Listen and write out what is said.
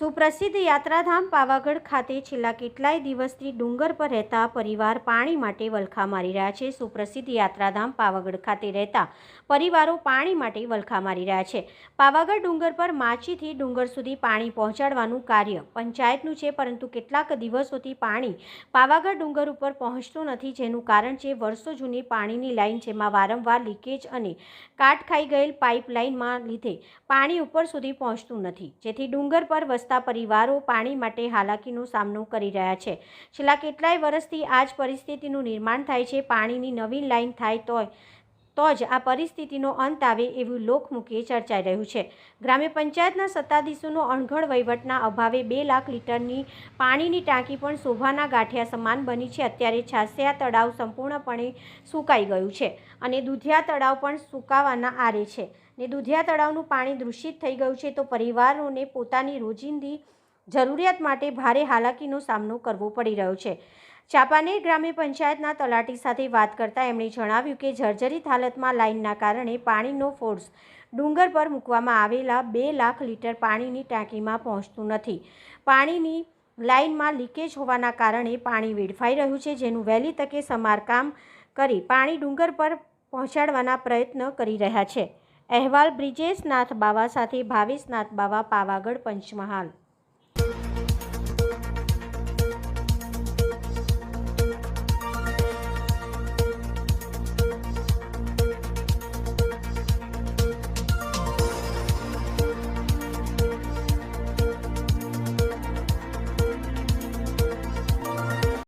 સુપ્રસિદ્ધ યાત્રાધામ પાવાગઢ ખાતે છેલ્લા કેટલાય દિવસથી ડુંગર પર રહેતા પરિવાર પાણી માટે વલખા મારી રહ્યા છે. સુપ્રસિદ્ધ યાત્રાધામ પાવાગઢ ખાતે રહેતા પરિવારો પાણી માટે વલખા મારી રહ્યા છે. પાવાગઢ ડુંગર પર માચીથી ડુંગર સુધી પાણી પહોંચાડવાનું કાર્ય પંચાયતનું છે, પરંતુ કેટલાક દિવસોથી પાણી પાવાગઢ ડુંગર ઉપર પહોંચતું નથી, જેનું કારણ છે વર્ષો જૂની પાણીની લાઈન, જેમાં વારંવાર લીકેજ અને કાટ ખાઈ ગયેલ પાઇપલાઇનમાં લીધે પાણી ઉપર સુધી પહોંચતું નથી. જેથી ડુંગર પર વસતા પરિવારો પાણી માટે હાલાકીનો સામનો કરી રહ્યા છે. છેલ્લા કેટલાય વર્ષથી આ જ પરિસ્થિતિનું નિર્માણ થાય છે. પાણીની નવીન લાઇન થાય તોય તો જ આ પરિસ્થિતિનો અંત આવે એવું લોકમુખે ચર્ચાઈ રહ્યું છે. ગ્રામ્ય પંચાયતના સત્તાધીશોનો અણઘડ વહીવટના અભાવે બે લાખ લીટરની પાણીની ટાંકી પણ શોભાના ગાંઠિયા સમાન બની છે. અત્યારે છાસિયા તળાવ સંપૂર્ણપણે સુકાઈ ગયું છે અને દુધિયા તળાવ પણ સુકાવાના આરે છે. ને દુધિયા તળાવનું પાણી દૂષિત થઈ ગયું છે તો પરિવારોને પોતાની રોજિંદી જરૂરિયાત માટે ભારે હાલાકીનો સામનો કરવો પડી રહ્યો છે. ચાંપાનેર ગ્રામ્ય પંચાયતના તલાટી સાથે વાત કરતા એમણે જણાવ્યું કે જર્જરિત હાલતમાં લાઇનના કારણે પાણીનો ફોર્સ ડુંગર પર મૂકવામાં આવેલા બે લાખ લીટર પાણીની ટાંકીમાં પહોંચતું નથી. પાણીની લાઇનમાં લીકેજ હોવાના કારણે પાણી વેડફાઈ રહ્યું છે, જેનું વહેલી તકે સમારકામ કરી પાણી ડુંગર પર પહોંચાડવાના પ્રયત્ન કરી રહ્યા છે. અહેવાલ બ્રિજેશ નાથ બાવા સાથે ભાવેશ નાથ બાવા, પાવાગઢ, પંચમહાલ.